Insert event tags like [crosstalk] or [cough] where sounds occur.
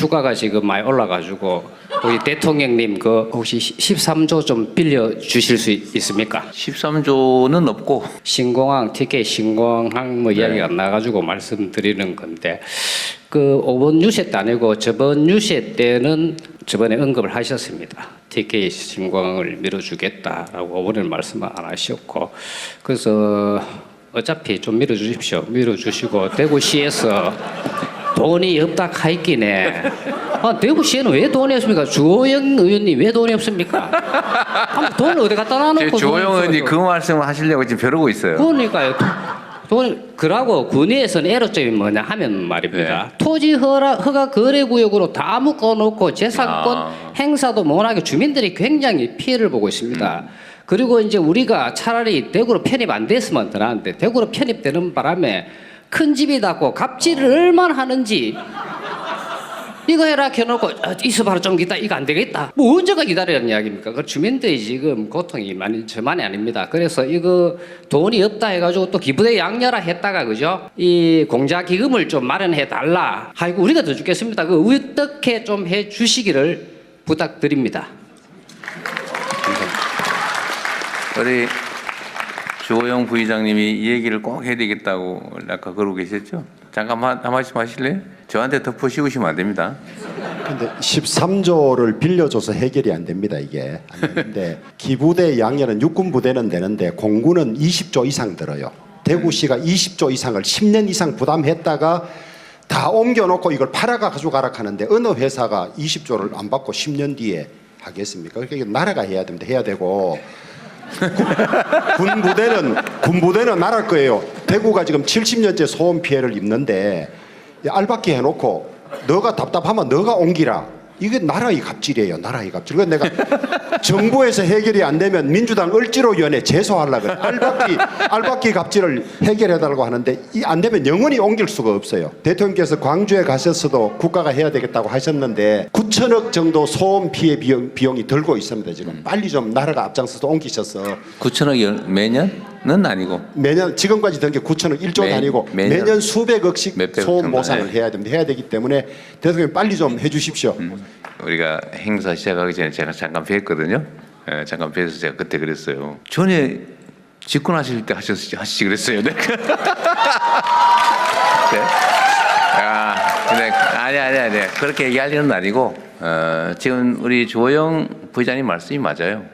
주가가 지금 많이 올라가지고 우리 대통령님 그 혹시 13조 좀 빌려 주실 수 있- 있습니까? 13조는 없고 신공항 TK 신공항 뭐 이야기가 나가지고 말씀드리는 건데 그 5번 뉴스 때 아니고 저번 뉴스 때는 저번에 언급을 하셨습니다. TK 신공항을 밀어주겠다라고 5번에 말씀 안 하셨고 그래서 어차피 좀 밀어주십시오. 밀어주시고 대구시에서 돈이 없다 하있기네. 아, 대구시에는 왜 돈이 없습니까? 주호영 의원님 왜 돈이 없습니까? 돈을 어디 갖다 놔놓고 의원이 써가지고. 그 말씀을 하시려고 지금 벼르고 있어요. 그러니까요. 돈 그러고 군위에서는 애로점이 뭐냐 하면 말입니다. 토지 허라, 허가 거래 구역으로 다 묶어놓고 재산권 아. 행사도 못하게 주민들이 굉장히 피해를 보고 있습니다. 그리고 이제 우리가 차라리 대구로 편입 안 됐으면 더 나은데 대구로 편입되는 바람에 큰 집이 닿고 갑질을 얼마나 하는지. 이거 해라 켜놓고 아, 있어봐라 좀 기다. 이거 안 되겠다. 뭐 언제가 기다리는 이야기입니까? 그 주민들이 지금 고통이 많이 저만이 아닙니다. 그래서 이거 돈이 없다 해가지고 또 기부대 양녀라 했다가 그죠? 이 공자 기금을 좀 마련해 달라. 아이고 우리가 더 죽겠습니다. 그 어떻게 좀 해 주시기를 부탁드립니다. 우리 주호영 부의장님이 이 얘기를 꼭 해야 되겠다고 아까 그러고 계셨죠? 잠깐 한, 한 말씀 하실래요? 저한테 덮어 씌우시면 안 됩니다. 근데 13조를 빌려줘서 해결이 안 됩니다 이게 안 되는데 기부대 양년은 육군 부대는 되는데 공군은 20조 이상 들어요. 대구시가 20조 이상을 10년 이상 부담했다가 다 옮겨놓고 이걸 팔아가 가져가라 하는데 어느 회사가 20조를 안 받고 10년 뒤에 하겠습니까? 그러니까 나라가 해야 됩니다. 해야 되고 [laughs] 군 부대는 군 부대는 나랄 거예요. 대구가 지금 70년째 소음 피해를 입는데 이 알박기 해놓고 너가 답답하면 너가 옮기라. 이게 나라의 갑질이에요. 나라의 갑질. 그래서 내가 정부에서 해결이 안 되면 민주당 을지로위원회 제소하려고 그래. 알박기 알박기 갑질을 해결해달라고 하는데 이 안 되면 영원히 옮길 수가 없어요. 대통령께서 광주에 가셨어도 국가가 해야 되겠다고 하셨는데 9천억 정도 소음 피해 비용, 비용이 들고 있습니다. 지금 빨리 좀 나라가 앞장서서 옮기셔서 9천억 매년 은 아니고 매년 지금까지 든 게 9천억 1조 매- 단위고 매년 매년, 수백억씩 몇백억 소음 정도, 보상을 네. 해야 됩니다. 해야 되기 때문에 대통령 빨리 좀 해주십시오. 우리가 행사 시작하기 전에 제가 잠깐 뵀거든요. 예, 잠깐 뵈서 제가 그때 그랬어요. 전에 집권하실 때 하셨지 하시지 그랬어요. 네. [laughs] 네. 아, 근데 아니 아니 아니 그렇게 얘기할 일은 아니고 어, 지금 우리 조영 부장님 말씀이 맞아요.